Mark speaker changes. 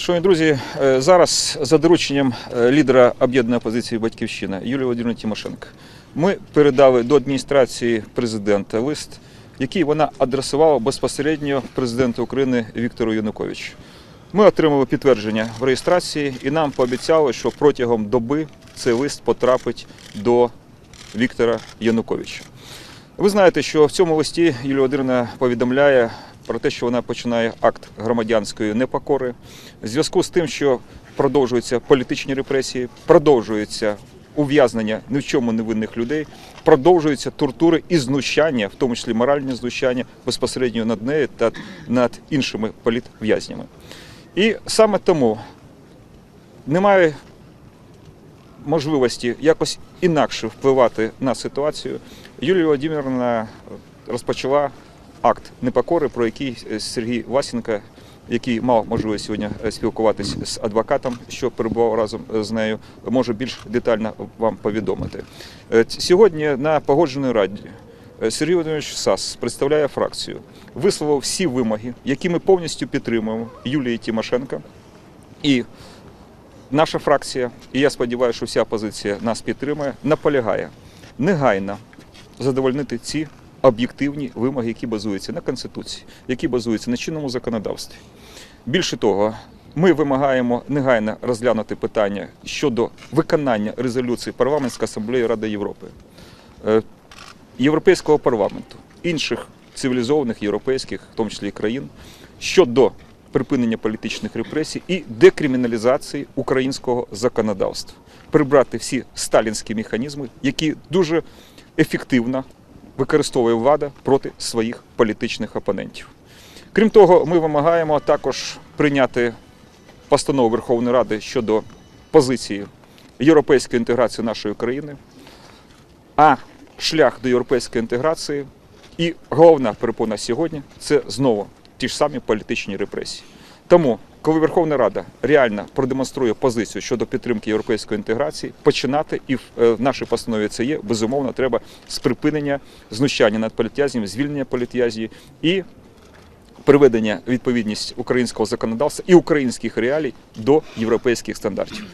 Speaker 1: Шановні друзі, е, зараз за дорученням е, лідера об'єднаної опозиції Батьківщина Юлії Володимирівни Тимошенко ми передали до адміністрації президента лист, який вона адресувала безпосередньо президенту України Віктору Януковичу. Ми отримали підтвердження в реєстрації і нам пообіцяли, що протягом доби цей лист потрапить до Віктора Януковича. Ви знаєте, що в цьому листі Юлія Володимирівна повідомляє про те, що вона починає акт громадянської непокори в зв'язку з тим, що продовжуються політичні репресії, продовжується ув'язнення ні в чому невинних людей, продовжуються тортури і знущання, в тому числі моральні знущання безпосередньо над нею та над іншими політв'язнями. І саме тому немає можливості якось інакше впливати на ситуацію, Юлія Володимирівна розпочала акт непокори, про який е, Сергій Васенко, який мав можливість сьогодні е, спілкуватися з адвокатом, що перебував разом е, з нею, може більш детально вам повідомити. Сьогодні на погодженій раді Сергій Володимирович Сас представляє фракцію, висловив всі вимоги, які ми повністю підтримуємо Юлії Тимошенко. І наша фракція, і я сподіваюся, що вся опозиція нас підтримує, наполягає негайно задовольнити ці об'єктивні вимоги, які базуються на Конституції, які базуються на чинному законодавстві. Більше того, ми вимагаємо негайно розглянути питання щодо виконання резолюції Парламентської асамблеї Ради Європи, е, Європейського парламенту, інших цивілізованих європейських, в тому числі і країн, щодо припинення політичних репресій і декриміналізації українського законодавства, прибрати всі сталінські механізми, які дуже ефективно використовує влада проти своїх політичних опонентів. Крім того, ми вимагаємо також прийняти постанову Верховної Ради щодо позиції європейської інтеграції нашої країни, а шлях до європейської інтеграції і головна перепона сьогодні це знову ті ж самі політичні репресії. Тому, коли Верховна Рада реально продемонструє позицію щодо підтримки європейської інтеграції, починати і в е, нашій постанові це є безумовно треба з припинення знущання над політв'язнями, звільнення політв'язнів і приведення відповідність українського законодавства і українських реалій до європейських стандартів.